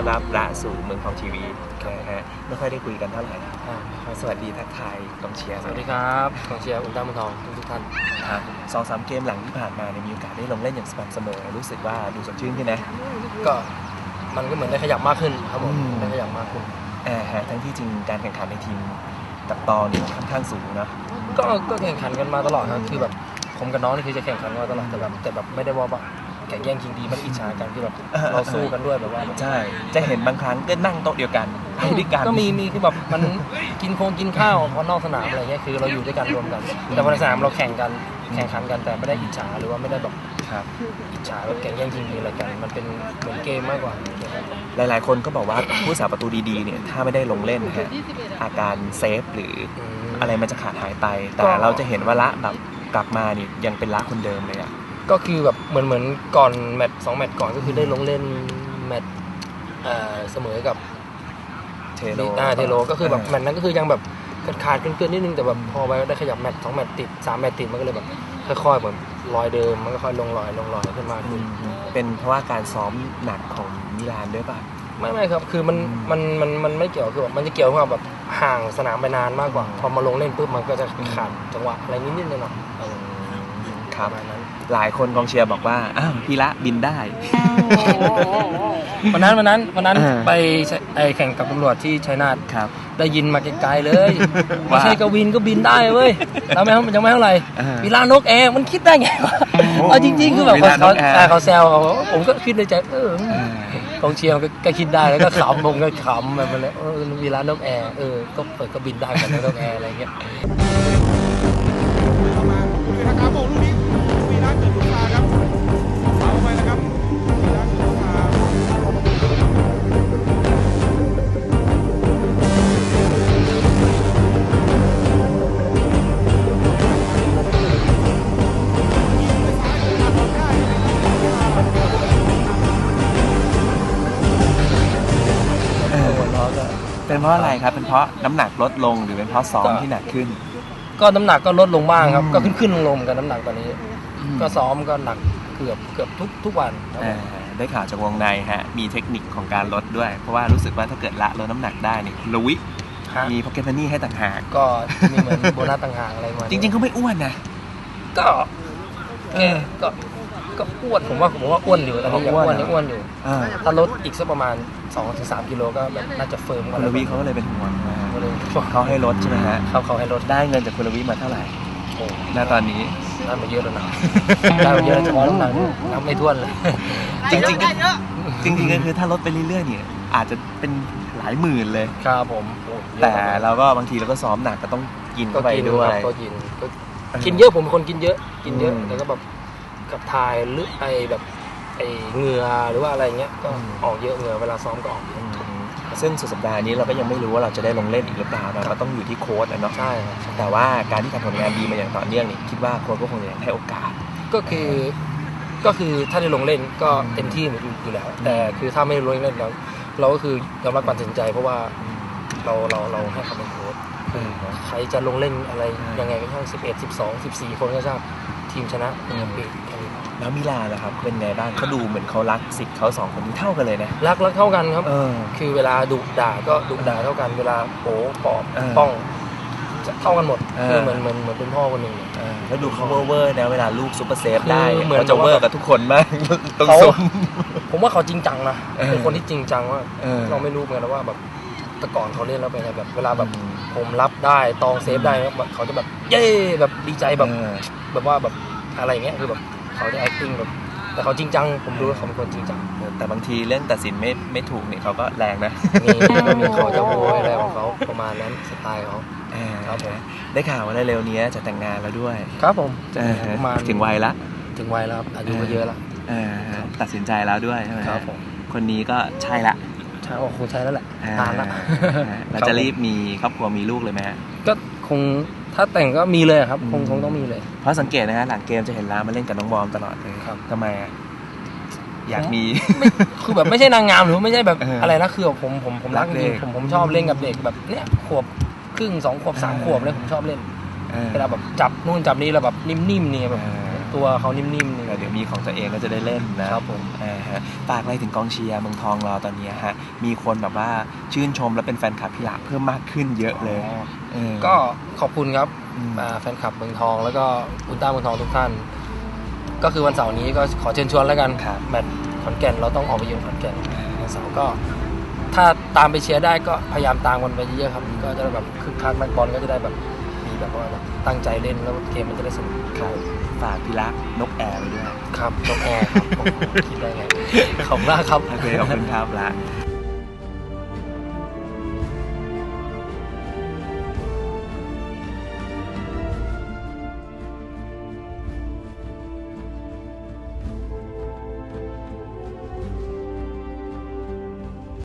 ต้อนรับละสู่เมืองทองทีวีนะฮะไม่ค่อยได้คุยกันเท่าไหร่ครับสวัสดีทักทายกองเชียร์สวัสดีครับกองเชียร์อุลตร้าเมืองทองทุกๆท่านครับสองสามเกมหลังที่ผ่านมาเนี่ยมีโอกาสได้ลงเล่นอย่างสม่ำเสมอรู้สึกว่าดูสดชื่นขึ้นนะก็มันก็เหมือนได้ขยับมากขึ้นครับผมอืมได้ขยับมากขึ้นอ่าฮะทั้งที่จริงการแข่งขันในทีมตัดตอนเนี่ยค่อนข้างสูงเนอะก็ก็แข่งขันกันมาตลอดครับคือแบบผมกับน้องนี่คือจะแข่งขันกันมาตลอดแต่แบบแต่แบบไม่ได้ว่า แบบแข่งแย่งชิงดีมันอิจฉากันคือแบบเราสู้กันด้วยแบบว่าใช่จะเห็นบางครั้งก็นั่งโต๊ะเดียวกันไปด้วยกันก็มีมีคือแบบมันกินโคงกินข้าวพอนอกสนามอะไรเงี้ยคือเราอยู่ด้วยกันรวมกัน แต่พอในสนามเราแข่งกันแข่งขันกันแต่ไม่ได้อิจฉาหรือว่าไม่ได้แบบครับอิจฉาแบบแข่งแย่งชิงดีอะไรกัน มันเป็นเหมือนเกมมากกว่า หลาย ๆ คนก็บอกว่าผู้สาประตูดีๆเนี่ยถ้าไม่ได้ลงเล่นนะฮะอาการเซฟหรือมอะไรมันจะขาดหายไป แต่ก็เราจะเห็นว่าละแบบกลับมานี่ยังเป็นละคนเดิมเลยอะ ก็คือแบบเหมือนเหมือนก่อนแมตช์สองแมตช์ก่อนก็คือได้ลงเล่นแมตช์เอ่อเสมอกับเทโลอ่าเทโลก็คือแบบแมตช์นั้นก็คือยังแบบขาดขาดๆเกินๆนิดนึงแต่แบบพอไปได้ขยับแมตช์สองแมตช์ติดสามแมตช์ติดมันก็เลยแบบค่อยๆแบบรอยเดิมมันก็ค่อยลงรอยลงรอยขึ้นมาอืมเป็นเพราะว่าการซ้อมหนักของมิลานด้วยป่ะไม่ไม่ครับคือมันอืมมันมันมันไม่เกี่ยวคือแบบมันจะเกี่ยวกับแบบห่างสนามไปนานมากกว่า พอมาลงเล่นปุ๊บมันก็จะขาดจังหวะอะไรนิดๆหน่อยๆเออ คปรับระมาณนั้นหลายคนกองเชียร์บอกว่าอ้าวพี่ละบินได้ วันนั้นวันนั้นวันนั้นเออไปใช้ไอแข่งกับตำรวจที่ชัยนาทครับ ได้ยินมาไกลๆเลยว่า ไม่ใช่กวินก็บินได้เว้ยแล้วไม่ยังไม่เท่าไหร่เออวิลานกแอร์มันคิดได้ไงวะเอาจริงๆคือแบบวิลานเขากแอร์เขาเขาแซวเขาผมก็คิดในใจเออเออกองเชียร์มันก็ก็คิดได้แล้วก็ขำ ผมก็ขำแบบมันเลยเออวิลานกแอร์เออก็เปิดก็บินได้เหมือนนกแอร์อะไรเงี้ย เป็นเพราะอะไรครับเป็นเพราะน้ำหนักลดลงหรือเป็นเพราะซ้อมก็ที่หนักขึ้น ก็น้ำหนักก็ลดลงบ้างครับอืมก็ขึ้นขึ้นลงลงกันน้ำหนักตอนนี้ ก็ซ้อมก็หนักเกือบเกือบทุกทุกวันครับเออได้ข่าวจากวงในฮะมีเทคนิคของการลดด้วย เพราะว่ารู้สึกว่าถ้าเกิดละลดน้ำหนักได้นี่คุณลวิฮะมีพ็อกเก็ต m ันนี่ให้ต่างหากก็มีเหมือนโบนัสต่างหากอะไรมาจริงๆเขาไม่อ้วนนะ ก็เออ ก็ ก็อ้วนผมว่าผมว่าอ้วนอยู่ตอนนี้ยังอ้อ้ววนนเหรอยังอ้วนอยู่เออถ้าลดอีกสักประมาณ2-3ถึง3กิโลก็แบบน่าจะเฟิร์มกคุว่าณลวิเขาก็เลยเป็นห่วงนะฮะก็เลยเขาให้ลดใช่ไหมฮะเขาเขาให้ลดได้เงินจากคุณลวิมาเท่าไหร่โอ้ณตอนนี้ ได้มาเยอะแล้วนะได้มาเยอะเฉพาะน้ำหนักนับไม่ถ้วนเลย จริงๆก็จริงๆก็คือถ้าลดไปเรื่อยๆเนี่ยอาจจะเป็นหลายหมื่นเลย ครับผมโอ้เยอะแต่มากเราก็บางทีเราก็ซ้อมหนักก็ต้องกินก็เข้าไปกินด้วคยรับก็กินก็กินเยอะผมเป็นคนกินเยอะ กินเยอะอืม แล้วก็แบบ กับทายหรือไอแบบไอเหงื่อหรือว่าอะไรเงี้ยก็อืมออกเยอะเหงื่อเวลาซ้อมก็ออกเยอะ ซึ่งสุดสัปดาห์นี้เราก็ยังไม่รู้ว่าเราจะได้ลงเล่นอีกหรือเปล่านะเราต้องอยู่ที่โค้ชนะเนาะใช่ครับ แต่ว่าการที่ทำผลงานดีมาอย่างต่อเนื่องนี่คิดว่าโค้ชก็คงจะให้โอกาส ก็คือก็คือถ้าได้ลงเล่นก็เต็มที่อยู่แล้ว แต่คือถ้าไม่ได้ลงเล่นเราเราก็คือยอมรับการตัดสินใจ เพราะว่าเราเราเราให้เขาเป็นโค้ชใครจะลงเล่นอะไรยังไงก็ช่าง11 12 14 คนก็ช่างทีมชนะเป็น แชมเปี้ยนแค่นี้แล้วมิลานนะครับเป็นไงบ้างเขาดูเหมือนเขารักสิทธิ์เขาสองคนนี้เท่ากันเลยนะรักรักเท่ากันครับ เออ คือเวลาดุด่าก็ดุด่าเท่ากัน เวลาโผปอบเออป้องจะเท่ากันหมดเออ คือเหมือนเหมือนเหมือนเป็นพ่อคนหนึ่งเลยเออแล้วดูเขาเวอร์เวอร์นะเวลาลูกซุปเปอร์เซฟได้คือเหมือนเขาจะเวอร์กับทุกคนมาก ต้องเขาสมผมว่าเขาจริงจังนะเออ เป็นคนที่จริงจังว่ากเออเราไม่รู้เหมือนกันนะว่าแบบแต่ก่อนเขาเล่นแล้วเป็นไงแบบ เวลาแบบอืมผมรับได้ตองเซฟได้แบบเขาจะแบบเย้แบบดีใจแบบเออ แบบว่าแบบอะไรอย่างเงี้ยคือแบบ เขาจะ acting แบบแต่เขาจริงจัง ผมดูว่าเขาเป็นคนจริงจังแต่บางทีเรื่องตัดสินไม่ไม่ถูกเนี่ยเขาก็แรงนะมีก็มีเขาจะโวยอะไรของเขาประมาณนั้นสไตล์เขาเออครับผมได้ข่าวว่าเร็วๆนี้จะแต่งงานแล้วด้วย ครับผมเออประมาณถึงวัยละถึงวัยแล้วครับอายุก็เยอะแล้วเออตัดสินใจแล้วด้วยใช่ไหมครับผมคนนี้ก็ใช่ละใช่โอ้คงใช่แล้วแหละอ่นานละอ่าเราจะรีบมีครอบครัวมีลูกเลยไหมฮะก็คง ถ้าถ้าแต่งก็มีเลยครับ คงคงต้องมีเลย เพราะสังเกตนะฮะหลังเกมจะเห็นลามาเล่นกับน้องบอมตลอดเลยครับทำไมอะอยากมีไม่คือแบบไม่ใช่นางงามหรือไม่ใช่แบบเออออะไรนะคือแบบผมผมผมรักรักจเด็ริกงๆผมผมชอบเล่นกับเด็กแบบเนี้ยขวบครึ่งสองขวบสามเออขวบเลยผมชอบเล่นเออเวลาแบบจับนู่นจับนี่แล้วแบบนิ่มๆเนี่ยแบบเออ ตัวเขานิ่มๆนี่เดี๋ยวมีของตัวเองก็จะได้เล่นนะครับผมอ่าฮะฝากอะไรถึงกองเชียร์เมืองทองเราตอนนี้ฮะมีคนแบบว่าชื่นชมและเป็นแฟนคลับพี่หลาเพิ่มมากขึ้นเยอะเลยก็ขอบคุณครับแฟนคลับเมืองทอง แล้วก็อุลตร้าเมืองทองทุกท่าน ก็คือวันเสาร์นี้ก็ขอเชิญชวนแล้วกันครับแมตช์ขอนแก่นเราต้องออกไปเยือนขอนแก่นวันเสาร์ก็ถ้าตามไปเชียร์ได้ก็พยายามตามกันไปเยอะๆครับ ก็จะแบบคึกคักนักบอลก็จะได้แบบ แบบว่าแบบตั้งใจเล่นแล้วเกมมันจะได้สนุกครับฝากพี่รักนกแอร์ไว้ด้วยครับนกแอร์ครับผมคิดได้ไงขอบคุณมากครับโอเคขอบคุณครับละ